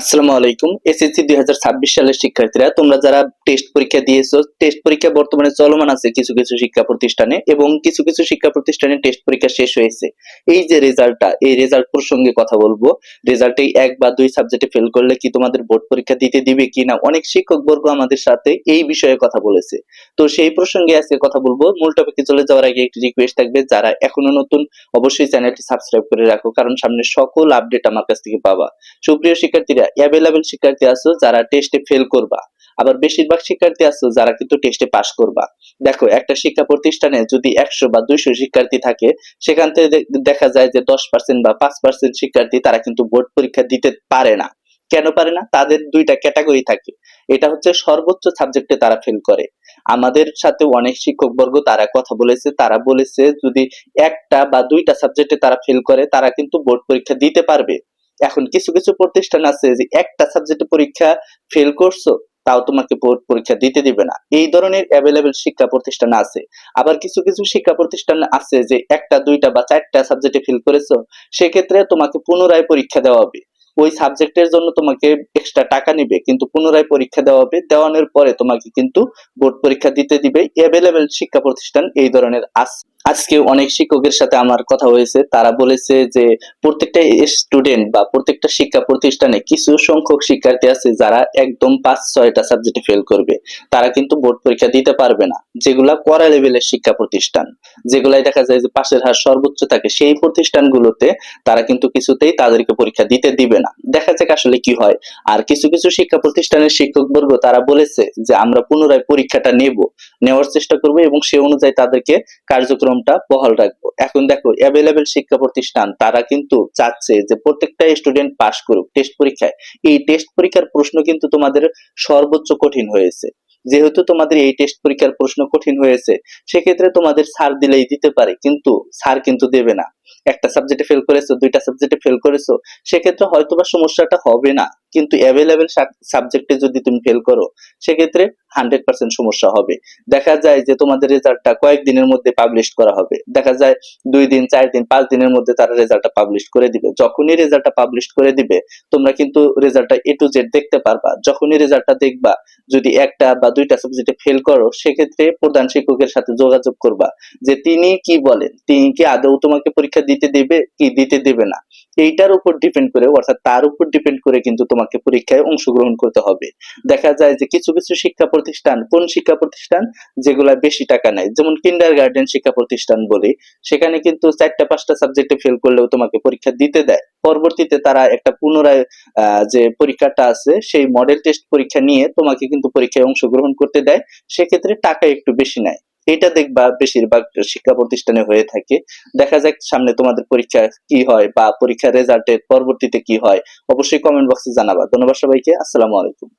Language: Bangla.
আসসালামু আলাইকুম। এসএসসি দুই হাজার ছাব্বিশ সালের শিক্ষার্থীরা, তোমরা যারা টেস্ট পরীক্ষা দিয়েছ টেস্ট পরীক্ষা বর্তমানে চলমান আছে কিছু কিছু শিক্ষা প্রতিষ্ঠানে এবং কিছু কিছু শিক্ষা প্রতিষ্ঠানে টেস্ট পরীক্ষা শেষ হয়েছে। এই যে রেজাল্টটা এই রেজাল্ট প্রসঙ্গে কথা বলব। রেজাল্টে এক বা দুই সাবজেক্টে ফেল করলে কি তোমাদের বোর্ড পরীক্ষা দিতে দিবে কিনা অনেক শিক্ষক বর্গ আমাদের সাথে এই বিষয়ে কথা বলেছে। তো সেই প্রসঙ্গে আজকে কথা বলব। মূল টপিকে চলে যাওয়ার আগে একটি রিকোয়েস্ট থাকবে, যারা এখনও নতুন, অবশ্যই চ্যানেলটি সাবস্ক্রাইব করে রাখো, কারণ সামনে সকল আপডেট আমার কাছ থেকে পাবা। সুপ্রিয় শিক্ষার্থীরা অ্যাভেলেবেল শিক্ষার্থী আছো যারা টেস্টে ফেল করবা। আবার বেশিরভাগ শিক্ষার্থী আছো যারা কিন্তু টেস্টে পাশ করবা। দেখো, একটা শিক্ষা প্রতিষ্ঠানে যদি একশো বা দুইশো শিক্ষার্থী থাকে, সেখান থেকে দেখা যায় যে দশ পার্সেন্ট বা পাঁচ পার্সেন্ট শিক্ষার্থী তারা কিন্তু বোর্ড পরীক্ষা দিতে পারে না। কেন পারে না? তাদের দুইটা ক্যাটাগরি থাকে। এটা হচ্ছে সর্বোচ্চ সাবজেক্টে তারা ফেল করে। আমাদের সাথে অনেক শিক্ষক বর্গ, তারা কথা বলেছে। তারা বলেছে, যদি একটা বা দুইটা সাবজেক্টে তারা ফেল করে, তারা কিন্তু বোর্ড পরীক্ষা দিতে পারবে। এখন কিছু কিছু প্রতিষ্ঠান আছে যে একটা সাবজেক্টে পরীক্ষা ফেল করছ, তাও তোমাকে পরীক্ষা দিতে দিবে না। এই ধরনের অ্যাভেলেবেল শিক্ষা প্রতিষ্ঠান আছে। আবার কিছু কিছু শিক্ষা প্রতিষ্ঠান আছে যে একটা, দুইটা বা চারটা সাবজেক্টে ফেল করেছ, সেক্ষেত্রে তোমাকে পুনরায় পরীক্ষা দেওয়া হবে। ওই সাবজেক্টের জন্য তোমাকে এক্সট্রা টাকা নিবে, কিন্তু পুনরায় পরীক্ষা দেওয়া হবে, দেওয়ানোর পরে তোমাকে কিন্তু বোর্ড পরীক্ষা দিতে দিবে। অ্যাভেলেবেল শিক্ষা প্রতিষ্ঠান এই ধরনের আছে। আজকে অনেক শিক্ষকের সাথে আমার কথা হয়েছে। তারা বলেছে যে প্রত্যেকটা স্টুডেন্ট বা প্রত্যেকটা শিক্ষা প্রতিষ্ঠানে কিছু সংখ্যক শিক্ষার্থী আছে যারা একদম পাঁচ, ছয়টা সাবজেক্টে ফেল করবে। তারা কিন্তু বোর্ড পরীক্ষা দিতে পারবে না। যেগুলা কড়া লেভেলের শিক্ষা প্রতিষ্ঠান। যেগুলাই দেখা যায় যে পাশের হার সর্বোচ্চ থাকে, সেই প্রতিষ্ঠানগুলোতে তারা কিন্তু কিছুতেই তাদেরকে পরীক্ষা দিতে দিবে না। দেখা যাক আসলে কি হয়। আর কিছু কিছু শিক্ষা প্রতিষ্ঠানের শিক্ষক বর্গ তারা বলেছে যে আমরা পুনরায় পরীক্ষাটা নেব, নেওয়ার চেষ্টা করব এবং সে অনুযায়ী তাদেরকে কার্যক্রমটা বহাল রাখব। এখন দেখো অ্যাভেলেবেল শিক্ষা প্রতিষ্ঠান, তারা কিন্তু চাচ্ছে যে প্রত্যেকটা স্টুডেন্ট পাশ করুক টেস্ট পরীক্ষায়। এই টেস্ট পরীক্ষার প্রশ্ন কিন্তু তোমাদের সর্বোচ্চ কঠিন হয়েছে। যেহেতু তোমাদের এই টেস্ট পরীক্ষার প্রশ্ন কঠিন হয়েছে, সেক্ষেত্রে তোমাদের সার দিলেই দিতে পারে, কিন্তু সার কিন্তু দেবে না। একটা সাবজেক্টে ফেল করেছ, দুইটা সাবজেক্টে ফেল করেছ, সেক্ষেত্রে হয়তোবা সমস্যাটা হবে না কিন্তু অ্যাভেলেবেল সাবজেক্টে যদি তুমি ফেল করো, সেক্ষেত্রে হান্ড্রেড পার্সেন্ট সমস্যা হবে। দেখা যায় যে তোমাদের রেজাল্টটা কয়েকদিনের মধ্যে পাবলিশ করা হবে। দেখা যায় দুই দিন, চার দিন, পাঁচ দিনের মধ্যে তারা রেজাল্টটা পাবলিশ করে দিবে। যখনই রেজাল্টটা পাবলিশ করে দিবে, তোমরা কিন্তু রেজাল্টটা এ টু জেড দেখতে পারবা। যখনই রেজাল্টটা দেখবা, যদি একটা বা দুইটা সাবজেক্টে ফেল করো, সেক্ষেত্রে প্রধান শিক্ষকের সাথে যোগাযোগ করবা যে তিনি কি বলেন? তিনি কি আদৌ তোমাকে পরীক্ষা দিতে দেবে কি দিতে দেবে না, এইটার উপর ডিপেন্ড করে, অর্থাৎ তার উপর ডিপেন্ড করে কিন্তু তোমাকে পরীক্ষায় অংশগ্রহণ করতে হবে। দেখা যায় যে কিছু কিছু শিক্ষা প্রতিষ্ঠান, কোন শিক্ষা প্রতিষ্ঠান যেগুলা বেশি টাকা নেয়, যেমন কিন্ডার গার্ডেন শিক্ষা প্রতিষ্ঠান বলি, সেখানে কিন্তু চারটা, পাঁচটা সাবজেক্টে ফেল করলেও তোমাকে পরীক্ষা দিতে দেয়। পরবর্তীতে তারা একটা পুনরায় যে পরীক্ষাটা আছে, সেই মডেল টেস্ট পরীক্ষা নিয়ে তোমাকে কিন্তু পরীক্ষায় অংশগ্রহণ করতে দেয়, সেক্ষেত্রে টাকা একটু বেশি নেয়। এটা দেখবা বেশিরভাগ শিক্ষা প্রতিষ্ঠানে হয়ে থাকে। দেখা যাক সামনে তোমাদের পরীক্ষা কি হয় বা পরীক্ষার রেজাল্টের পরবর্তীতে কি হয়। অবশ্যই কমেন্ট বক্সে জানাবা। ধন্যবাদ সবাইকে। আসসালামু আলাইকুম।